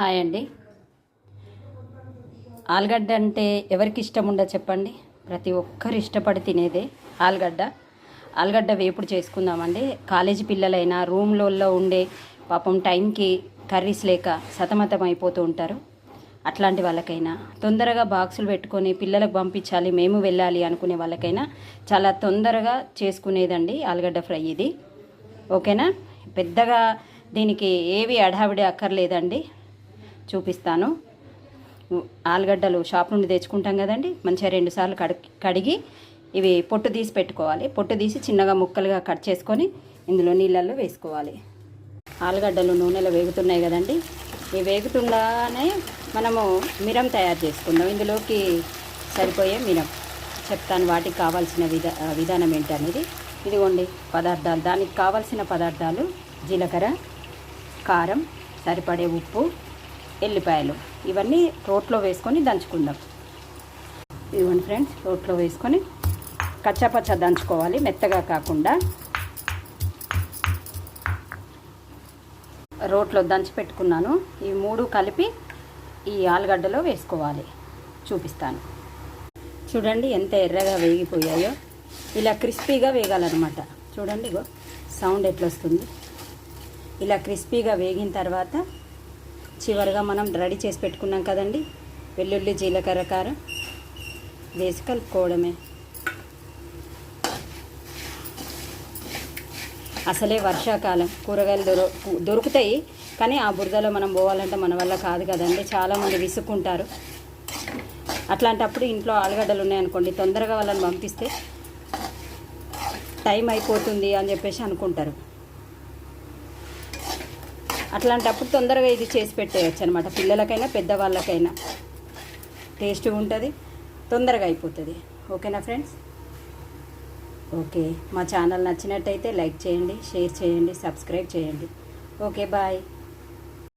Hi అండి. ఆలుగడ్డ అంటే ఎవరికి ఇష్టం ఉండదు చెప్పండి? ప్రతి ఒక్కరు ఇష్టపడి తినేదే ఆలుగడ్డ. ఆలుగడ్డ వేపుడు చేసుకుందామండి. కాలేజీ పిల్లలైనా రూమ్లలో ఉండే పాపం టైంకి కర్రీస్ లేక సతమతం అయిపోతూ ఉంటారు. అట్లాంటి వాళ్ళకైనా తొందరగా బాక్సులు పెట్టుకొని పిల్లలకు పంపించాలి మేము వెళ్ళాలి అనుకునే వాళ్ళకైనా చాలా తొందరగా చేసుకునేదండి ఆలుగడ్డ ఫ్రై ఇది. ఓకేనా? పెద్దగా దీనికి ఏవి అడావిడి అక్కర్లేదండి. చూపిస్తాను. ఆలుగడ్డలు షాప్ నుండి తెచ్చుకుంటాం కదండి. మంచిగా రెండుసార్లు కడిగి కడిగి ఇవి పొట్టు తీసి పెట్టుకోవాలి. పొట్టు తీసి చిన్నగా ముక్కలుగా కట్ చేసుకొని ఇందులో నీళ్ళల్లో వేసుకోవాలి. ఆలుగడ్డలు నూనెలో వేగుతున్నాయి కదండి. ఇవి వేగుతుండగానే మనము మిరం తయారు చేసుకుందాం. ఇందులోకి సరిపోయే మిరం. చెప్తాను వాటికి కావాల్సిన విధా విధానం ఏంటనేది. ఇదిగోండి పదార్థాలు. దానికి కావాల్సిన పదార్థాలు జీలకర్ర కారం సరిపడే ఉప్పు ఎల్లిపాయలు. ఇవన్నీ రోట్లో వేసుకొని దంచుకుందాం. ఇదిగోండి ఫ్రెండ్స్ రోట్లో వేసుకొని కచ్చాపచ్చ దంచుకోవాలి మెత్తగా కాకుండా. రోట్లో దంచి పెట్టుకున్నాను. ఈ మూడు కలిపి ఈ ఆలుగడ్డలో వేసుకోవాలి. చూపిస్తాను. చూడండి ఎంత ఎర్రగా వేగిపోయాయో. ఇలా క్రిస్పీగా వేగాలన్నమాట. చూడండి ఇగో సౌండ్ ఎట్లా వస్తుంది ఇలా క్రిస్పీగా వేగిన తర్వాత చివరిగా మనం రెడీ చేసి పెట్టుకున్నాం కదండి. వెల్లుల్లి జీలకర్ర కారం. వేసి కలుపుకోవడమే. అసలే వర్షాకాలం. కూరగాయలు దొర దొరుకుతాయి కానీ ఆ బురదలో మనం పోవాలంటే మన వల్ల కాదు కదండి. చాలామంది విసుక్కుంటారు. అట్లాంటప్పుడు ఇంట్లో ఆలుగడ్డలు ఉన్నాయనుకోండి తొందరగా వాళ్ళని పంపిస్తే టైం అయిపోతుంది అని చెప్పేసి అనుకుంటారు. అట్లాంటప్పుడు తొందరగా ఇది చేసి పెట్టేయచ్చు అనమాట పిల్లలకైనా పెద్దవాళ్ళకైనా. టేస్ట్గా ఉంటుంది తొందరగా అయిపోతుంది. ఓకేనా ఫ్రెండ్స్? ఓకే మా ఛానల్ నచ్చినట్టయితే లైక్ చేయండి షేర్ చేయండి సబ్స్క్రైబ్ చేయండి. Okay bye.